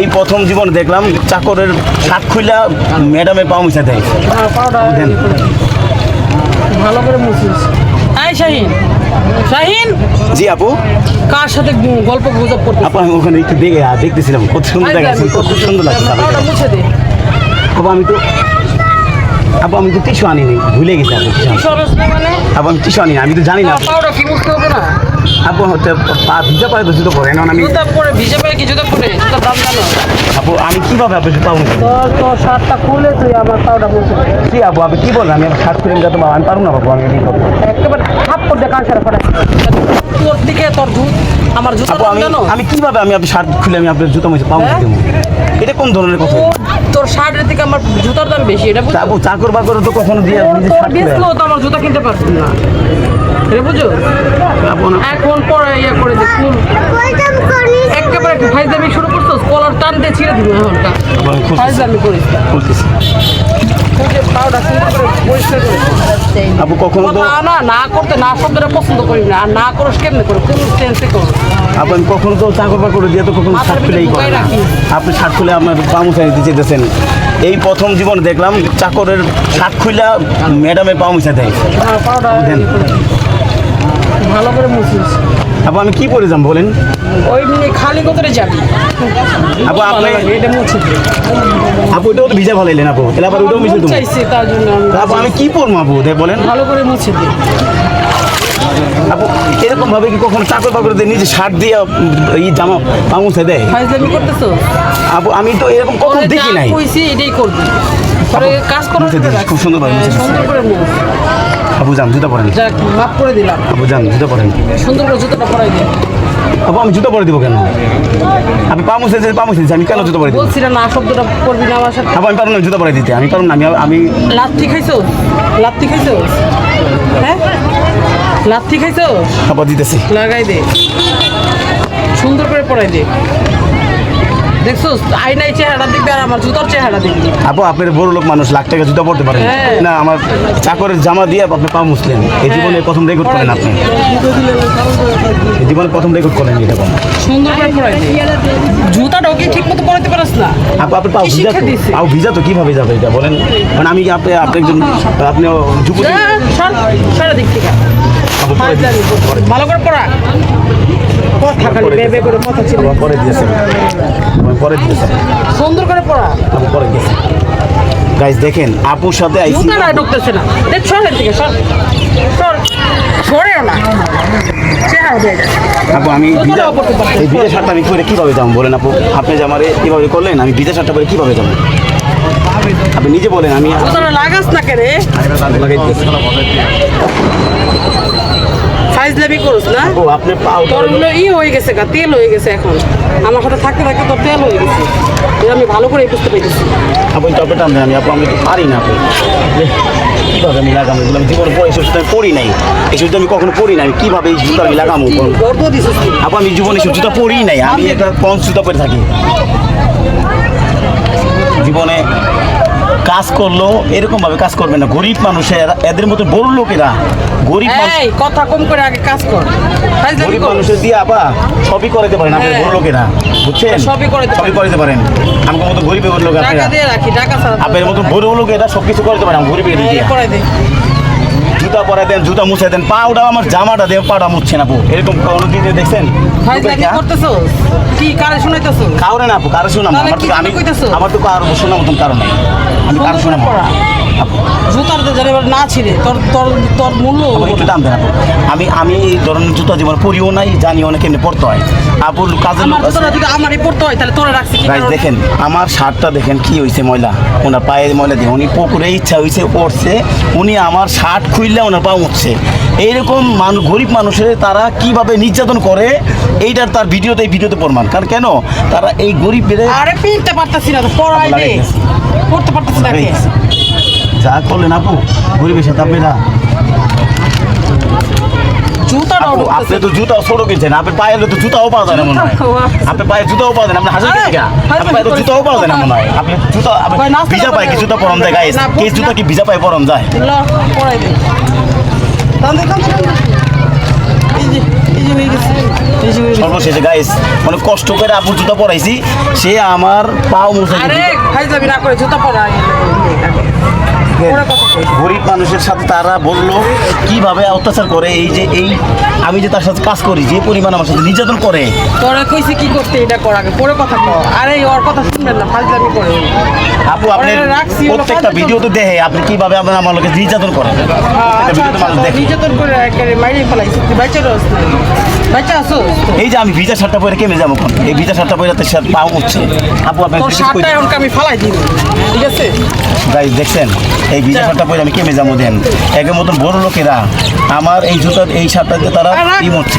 এই প্রথম জীবন দেখলাম চাকরের শাক খুইলা ম্যাডামের পাও মিশা দেয়। ভালো করে মুছিস। এই শাহিন শাহিন? জি আপু? কার সাথে গল্প গুজব করতে আপু আমি ওখানে একটু দেখে দেখতেছিলাম কত সুন্দর কত সুন্দর লাগছে আপু আমি তো আপু আমি তো আনিনি ভুলে গেছি আপু মানে? আপু আমি টিস্যু আনিনি আমি তো জানি না পাউডার কি মুছতে হবে না? আপু হচ্ছে পা ভিজা পায়ে তো জুতো পরে না আমি জুতা পরে ভিজে পায়ে কি জুতা পরে? জুতার দাম জানো? আপু আমি কীভাবে আপনি পাবো তোর তোর শার্টটা খুলে তুই আমার পাউডার মুছে দে। জি আপু আপনি কি বলেন আমি শার্ট খুলে পারব আমি পারব না বাবু আমি এই করব একেবারে থাপ করে কার সাথে পড়ে তোর দিকে তোর জুত আমার আপু দাম আমি জানো? আমি কীভাবে আমি আপনি শার্ট খুলে আমি আপনার জুতো মুছে পাবো হ্যাঁ? দেবো? এটা কোন ধরনের কথা? তোর- শার্টের থেকে আমার জুতার দাম বেশি এটা? আপু চাকর বাকর তো কখনো দিয়ে তোর- নিজে শার্ট তো আমার জুতা কিনতে পারছি না। এটা বুঝো না এখন পরে ইয়ে করে একেবারে শুরু করছ কলার টান দিয়ে ছিঁড়ে দিবি এখনটা করিস। করে করে আপু কখনো তো না করতে না শব্দটা পছন্দ করি না। আর না করস কেমনে করে? কোন সেন্সে কর। আপু আমি কখনো তো বাকর দিয়ে তো কখনো শার্ট খুলেই ভিতরে করে না। আপনি শার্ট খুলে আপনার পামুচাই দিতে চেয়েছেন। এই প্রথম জীবন দেখলাম চাকরের শার্ট খুলে ম্যাডামের পাও মিশা দেয়। ভালো করে মুছিস। আপু আমি কি পরে যাম বলেন? ওই খালি কতরে যাবি? আপু আপনি এটা মুছে দে। আপু ওটাও তো ভিজা ভালো এলেন আপু। তাহলে আবার ওটাও মিশে মন দেবো। চাইছে তার জন্য আপু আমি কি পরবো আপু? দেখ বলেন। ভালো করে মুছে দে। আপু এরকম ভাবে কি কখনো চাকর বাকর দিয়ে নিজে শার্ট দিয়ে এই জামা পামুছে দেয়? ফাইজলামি করতেছো? আপু আমি তো এরকম কখনো দেখি নাই। কইছি এটাই করবি। তোরে কাজ মুছে খুব সুন্দর ভাবে সুন্দর করে আপু যান জুতা পরেন। যাক মাফ করে দিলাম। আপু যান জুতা পরেন। সুন্দর করে জুতোটা পরাই দে আপু আমি জুতা পরে দিব কেন? আমি পা মুছে পা মুছে আমি কেন জুতা পরে দিব? বলছি না শব্দটা করবি না আমার সাথে। আপু আমি পারব না জুতা পরে দিতে। আমি পারব না আমি আমি লাত্তি খাইছো? লাত্তি খাইছো? হ্যাঁ? লাত্তি খাইছো? আপা দিতেছি। লাগাই দে। সুন্দর করে পরাই দে। দেখছ চেহারা দেখবি আর আমার জুতার চেহারা দেখবি। আপু আপনার বড় লোক মানুষ লাখ টাকা জুতা পারেন। হ্যাঁ। না আমার চাকরের জামা দিয়ে আপনি পা মুছলেন এই জীবনে প্রথম রেকর্ড করেন আপনি। এই জীবনে প্রথম রেকর্ড করেন এটা। কোন সুন্দর করে পরাই দে জুতাটাও ঠিক মতো পারিস না? আপু আপনার পাও ভিজা তো? পাও ভিজা তো কীভাবে যাবে এটা বলেন? মানে আমি আপনি আপনি একজন আপনি সর সর দিক থেকে। ভালো করে পড়া। করে আপু দিয়েছে। আপু দিয়েছে। সুন্দর করে পড়া। আপু দিয়েছে। গাইস দেখেন আপুর সাথে জুতা না ঢুকতেছে না। দেখ সর সর। সরেও না। আপু আমি ভিজা। এই ভিজা শার্টটা আমি পরে কীভাবে যাব বলেন আপু? আপনি যে আমারে কীভাবে করলেন আমি ভিজা শার্টটা কীভাবে যাব আপনি নিজে বলেন আমি লাগাস না কে রে? লাগাই দিয়েছি। ফাইজলামি করুস না? আপু আপনি পাও তোর হলো ই হয়ে গেছে গা তেল হয়ে গেছে এখন। আমার সাথে থাকতে থাকতে তোর তেল হয়ে গেছে। এটা আমি ভালো করে বুঝতে পেরেছি আপু টপে টান আমি আপু আমি তো পারি না আপু। কীভাবে আমি লাগাবো এগুলো? আমি জীবনে পরে এসব আমি পরি নাই। এসব আমি কখনো পরি নাই আমি কীভাবে এই জুতো আমি তুই। আপু আমি জীবনে এসব জুতো পরি নাই। আমি একটা পঞ্চ জুতো পরে থাকি। জীবনে কাজ করল এরকম ভাবে কাজ করবে না। গরিব মানুষের এদের মতো বড় লোকেরা গরিব কথা কম করে আগে কাজ কর। গরিব মানুষের দিয়ে আপা সবই করাতে পারেন আপনি হ্যাঁ। বড় লোকেরা বুঝছেন? সবই করাতে সবই করাতে পারেন। আমার মতো গরিবের লোক আপনারা রাখি টাকা ছাড়া আপনার মতো বড় লোক এরা সব কিছু করতে পারে আমি গরিবের দিয়ে। করে দে। জুতা পরে দেন জুতা মুছে দেন পা উঠাও আমার জামাটা দেন পাটা মুছছে না আপু এরকম কোনো দিন দেখছেন? কি কারে শুনাইতেছো? কাউরে না আপু কারে শোনাম আমার তো আমি? আমার তো কারও শোনার মতন কারণ নাই। আমি কারও শোনাবো জুতার তো না ছিঁড়ে তোর তোর তোর মূল্য একটু দাম দেন আমি আমি এই ধরনের জুতা জীবন পরিও নাই জানি অনেক এমনি পড়তে হয়। আপুর কাজের আমার লোক আমারই পড়তে হয় তাহলে তোরা রাখছি দেখেন আমার শার্টটা দেখেন কি হয়েছে ময়লা। ওনার পায়ে ময়লা দিয়ে উনি পুকুরে ইচ্ছা হয়েছে পড়ছে উনি আমার শার্ট খুললে ওনার পা উঠছে। এইরকম মানুষ গরিব মানুষের তারা কীভাবে নির্যাতন করে এইটার তার ভিডিওতে ভিডিওতে প্রমাণ। কারণ কেন? তারা এই গরিবদের আরে পিনতে পারতাছি না পড়াই। পড়তে পারতাছি না? যা করলেন আপু গরিবের সাথে আপনি তো জুতা ছোট কিনছেন আপনার পায়ে তো জুতাও পাওয়া যায় না মনে হয়। আপনার পায়ে জুতাও পাওয়া যায় না আপনি আপনার পায়ে তো জুতাও পাওয়া যায় না মনে হয়। আপনি জুতা ভিজা পায়ে কি জুতা যায় গাইস না, কি জুতা কি ভিজা পায়ে যায়? সর্বশেষে গাইস অনেক কষ্ট করে আপুর জুতা পরাইছি সে আমার পাও মুছে আরে খাই যাবি না করে জুতা পরা কই। গরিব মানুষের সাথে তারা বলল কীভাবে অত্যাচার করে এই যে এই আমি যে তার সাথে কাজ করি যে পরিমাণ আমার সাথে নির্যাতন করে। তোরা কইছে কি করতে এটা কর আগে পরে কথা কর আরে ওর কথা শুনবেন না ফাজলামি করে। আপু আপনি প্রত্যেকটা ভিডিও তো দেখে আপনি কীভাবে আপনি আমার লোকে নির্যাতন করেন। আচ্ছা আচ্ছা দেখে। নির্যাতন করে একেবারে মাইরে ফেলাইছে তুই রস এই যে আমি ভিজা শার্টটা পরে কেমে যাব এখন? এই ভিজা শার্টটা পরে তো শার্ট পা উঠছে। আপু আপনি তোর শার্টটা এখন আমি ফালাই দিব। ঠিক আছে? গাইজ দেখছেন? এই ভিজা শার্টটা পরে আমি কেমে যাব দেন? একের মতন বড় লোকেরা আমার এই জুতার এই শার্টটাতে তারা কি ই মরছে।